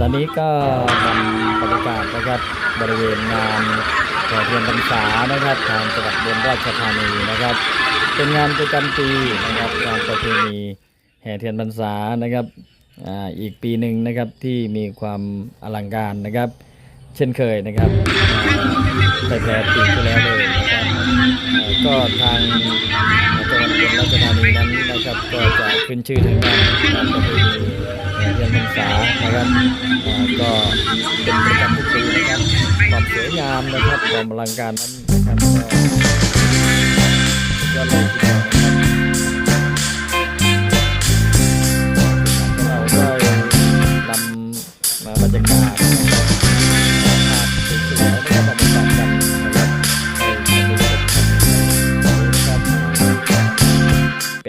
ตอนนี้ก็นำบรรยากาศนะครับบริเวณงานแห่เทียนพรรษานะครับทางจังหวัดอุบลราชธานีนะครับ เป็นงานประจำปีนะครับงานประเพณีแห่เทียนพรรษานะครับอ่าอีกปีหนึ่งนะครับที่มีความอลังการนะครับ เช่นเคยนะครับแต่แพ้ปีที่แล้วเลยนะครับก็ทาง อุบลราชธานีนั้นนะครับก็จะขึ้นชื่อถึงงานการประเพณีเทียนพรรษานะครับก็เป็นประจำทุกปีนะครับความสวยงามนะครับความอลังการนั้นนะครับ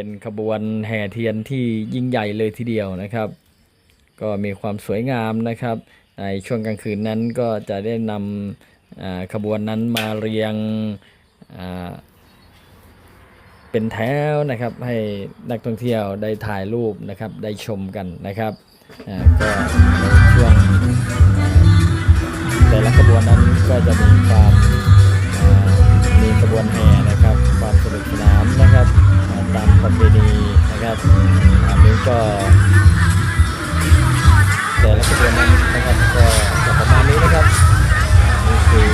เป็นขบวนแห่เทียนที่ยิ่งใหญ่เลยทีเดียวนะครับ ก็มีความสวยงามนะครับ ในช่วงกลางคืนนั้นก็จะได้นำขบวนนั้นมาเรียงเป็นแถวนะครับ ให้นักท่องเที่ยวได้ถ่ายรูปนะครับ ได้ชมกันนะครับก็ในช่วงแต่ละขบวนนั้นก็จะมีความ อันนี้ก็แต่ละขบวนนั้นนะครับก็จะประมาณนี้นะครับนี่คือ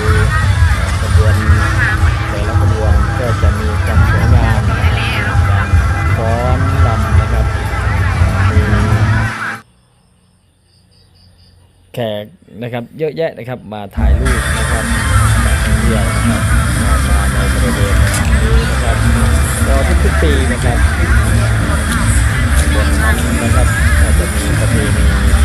ขบวนแต่ละขบวนก็จะมีความสวยงามนะครับการฟ้อนรำนะครับมีแขกนะครับเยอะแยะนะครับมาถ่ายรูปนะครับมาเที่ยวนะครับมาในบริเวณนี้นะครับก็ทุกๆปีนะครับ บนนะครับก็จะมีประเพณี